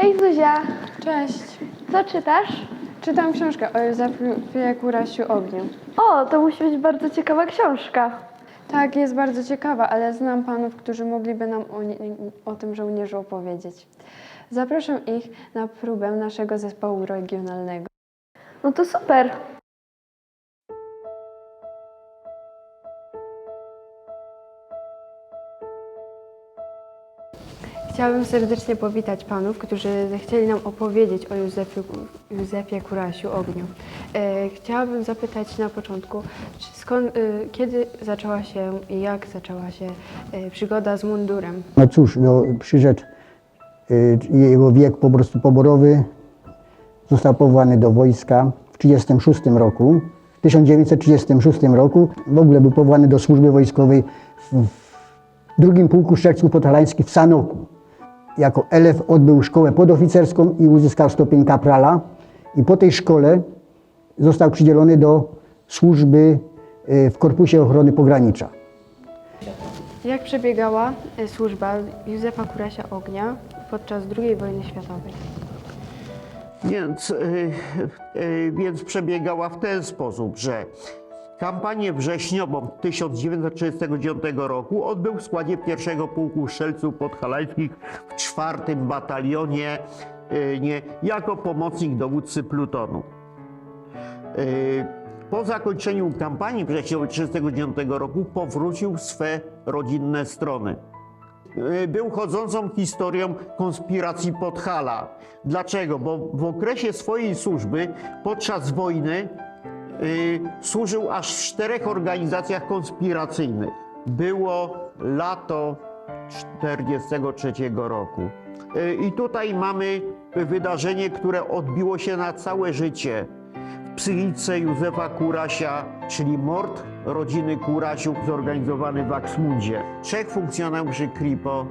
Hej Zuzia, Cześć. co czytasz? Czytam książkę o Józefie Kurasiu Ogniu. O, to musi być bardzo ciekawa książka. Tak, jest bardzo ciekawa, ale znam panów, którzy mogliby nam o, nie, o tym żołnierzu opowiedzieć. Zapraszam ich na próbę naszego zespołu regionalnego. No to super. Chciałabym serdecznie powitać panów, którzy zechcieli nam opowiedzieć o Józefie, Józefie Kurasiu Ogniu. E, chciałabym zapytać na początku, skąd, e, kiedy zaczęła się i jak zaczęła się e, przygoda z mundurem? No cóż, no, przyszedł y, jego wiek po prostu poborowy. Został powołany do wojska w 1936 roku. W 1936 roku w ogóle był powołany do służby wojskowej w, w drugim pułku strzelców podhalańskich w Sanoku. Jako elef odbył szkołę podoficerską i uzyskał stopień kaprala. I po tej szkole został przydzielony do służby y, w Korpusie Ochrony Pogranicza. Jak przebiegała e, służba Józefa Kurasia Ognia podczas II wojny światowej? Więc, y, więc przebiegała w ten sposób, że kampanię wrześniową 1939 roku odbył w składzie pierwszego pułku strzelców podhalańskich w czwartym batalionie y, nie, jako pomocnik dowódcy plutonu. Y, Po zakończeniu kampanii wrześniowej 1939 roku powrócił w swe rodzinne strony. Y, Był chodzącą historią konspiracji Podhala. Dlaczego? Bo w okresie swojej służby podczas wojny służył aż w czterech organizacjach konspiracyjnych. Było lato 1943 roku. Y, I tutaj mamy wydarzenie, które odbiło się na całe życie w psychice Józefa Kurasia, czyli mord rodziny Kurasiów zorganizowany w Aksmundzie. Trzech funkcjonariuszy KRIPO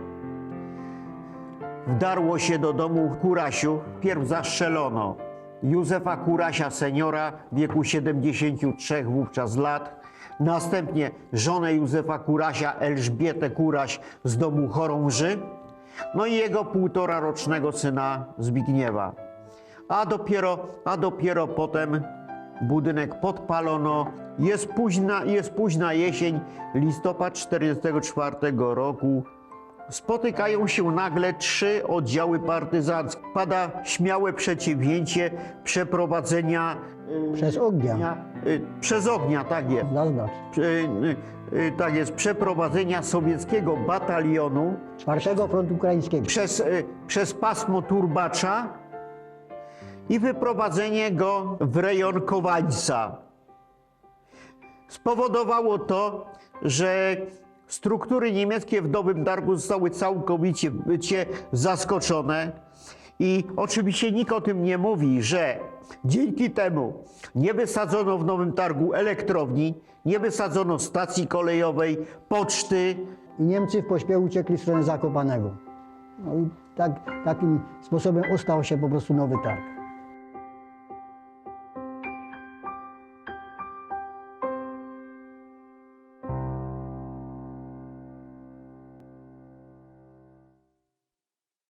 wdarło się do domu Kurasiów. Pierw zastrzelono Józefa Kurasia seniora w wieku 73 wówczas lat. Następnie żonę Józefa Kurasia, Elżbietę Kuraś z domu Chorąży. No i jego półtora rocznego syna Zbigniewa. A dopiero, a dopiero potem budynek podpalono. Jest późna, jest późna jesień, listopad 1944 roku. Spotykają się nagle trzy oddziały partyzanckie. Pada śmiałe przedsięwzięcie przeprowadzenia. y, Przez ognia. dnia- y, Przez ognia, tak jest. Zaznacz. Y, y, y, Tak jest, przeprowadzenia sowieckiego batalionu Czwartego Frontu Ukraińskiego. przez, y, przez pasmo Turbacza i wyprowadzenie go w rejon Kowańca. Spowodowało to, że struktury niemieckie w Nowym Targu zostały całkowicie zaskoczone. I oczywiście nikt o tym nie mówi, że dzięki temu nie wysadzono w Nowym Targu elektrowni, nie wysadzono stacji kolejowej, poczty, I Niemcy w pośpiechu uciekli w stronę Zakopanego. No i tak, takim sposobem ostał się po prostu Nowy Targ.